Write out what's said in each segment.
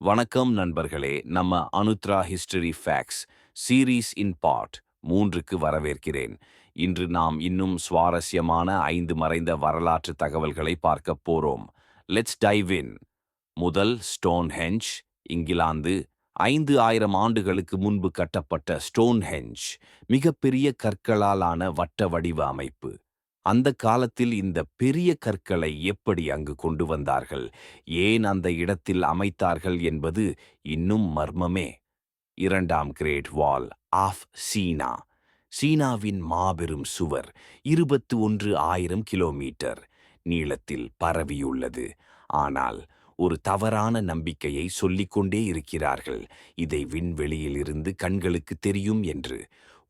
வணக்கம் நண்பர்களே நம்ம Anuthra history facts series in part மூன்றுக்கு வரவேற்கிறேன். இன்று நாம் இன்னும் சுவாரஸ்யமான ஐந்து மறைந்த வரலாற்று தகவல்களை பார்க்கப் போறோம். லெட்ஸ் டைவ் இன் முதல் ஸ்டோன் ஹெஞ்ச் இங்கிலாந்து. ஐந்து ஆயிரம் ஆண்டுகளுக்கு முன்பு கட்டப்பட்ட ஸ்டோன் ஹெஞ்ச் மிகப்பெரிய கற்களாலான வட்ட வடிவ அமைப்பு. அந்த காலத்தில் இந்த பெரிய கற்களை எப்படி அங்கு கொண்டு வந்தார்கள்? ஏன் அந்த இடத்தில் அமைத்தார்கள் என்பது இன்னும் மர்மமே. இரண்டாம் கிரேட் வால் ஆஃப் சீனா. சீனாவின் மாபெரும் சுவர் இருபத்து ஒன்று ஆயிரம் கிலோமீட்டர் நீளத்தில் பரவியுள்ளது. ஆனால் ஒரு தவறான நம்பிக்கையை சொல்லிக்கொண்டே இருக்கிறார்கள். இதை விண்வெளியிலிருந்து கண்களுக்கு தெரியும் என்று.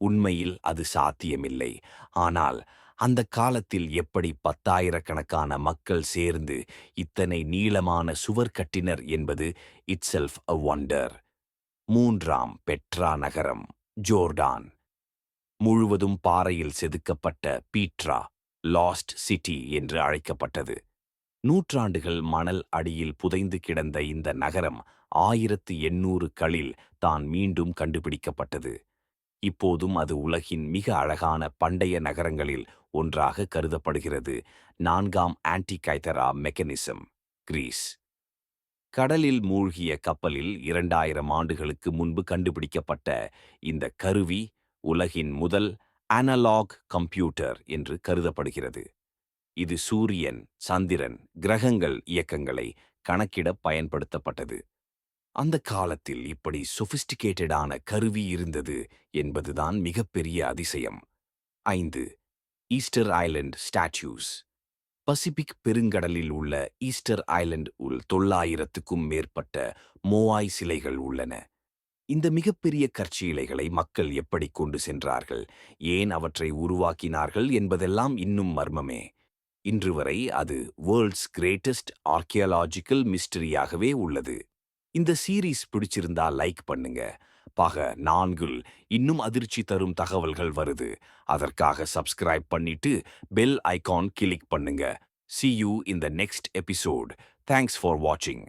உண்மையில் அது சாத்தியமில்லை. ஆனால் அந்த காலத்தில் எப்படி பத்தாயிரக்கணக்கான மக்கள் சேர்ந்து இத்தனை நீளமான சுவர் கட்டினர் என்பது இட்ஸெல்ஃப் அ ஒண்டர் மூன்றாம் பெட்ரா நகரம் ஜோர்டான். முழுவதும் பாறையில் செதுக்கப்பட்ட பீட்ரா லாஸ்ட் சிட்டி என்று அழைக்கப்பட்டது. நூற்றாண்டுகள் மணல் அடியில் புதைந்து கிடந்த இந்த நகரம் ஆயிரத்து எண்ணூறு களில் தான் மீண்டும் கண்டுபிடிக்கப்பட்டது. இப்போதும் அது உலகின் மிக அழகான பண்டைய நகரங்களில் ஒன்றாக கருதப்படுகிறது. நான்காம் ஆன்டிகைதரா மெக்கனிசம் கிரீஸ். கடலில் மூழ்கிய கப்பலில் இரண்டாயிரம் ஆண்டுகளுக்கு முன்பு கண்டுபிடிக்கப்பட்ட இந்த கருவி உலகின் முதல் அனலாக் கம்ப்யூட்டர் என்று கருதப்படுகிறது. இது சூரியன் சந்திரன் கிரகங்கள் இயக்கங்களை கணக்கிட பயன்படுத்தப்பட்டது. அந்த காலத்தில் இப்படி சொபிஸ்டிகேட்டடான கருவி இருந்தது என்பதுதான் மிகப்பெரிய அதிசயம். ஐந்து ஈஸ்டர் ஐலண்ட் ஸ்டாச்சூஸ் பசிபிக் பெருங்கடலில் உள்ள ஈஸ்டர் ஐலண்ட் உள் தொள்ளாயிரத்துக்கும் மேற்பட்ட மோவாய் சிலைகள் உள்ளன. இந்த மிகப்பெரிய கற்சிலைகளை மக்கள் எப்படி கொண்டு சென்றார்கள்? ஏன் அவற்றை உருவாக்கினார்கள் என்பதெல்லாம் இன்னும் மர்மமே. இன்று வரை அது வேர்ல்ட்ஸ் கிரேட்டஸ்ட் ஆர்கியாலாஜிக்கல் மிஸ்டரியாகவே உள்ளது. இந்த சீரீஸ் பிடிச்சிருந்தா லைக் பண்ணுங்க. பாக நான்கில் இன்னும் அதிர்ச்சி தரும் தகவல்கள் வருது. அதற்காக சப்ஸ்கிரைப் பண்ணிட்டு பெல் ஐகான் கிளிக் பண்ணுங்க. See you in the next episode thanks for வாட்சிங்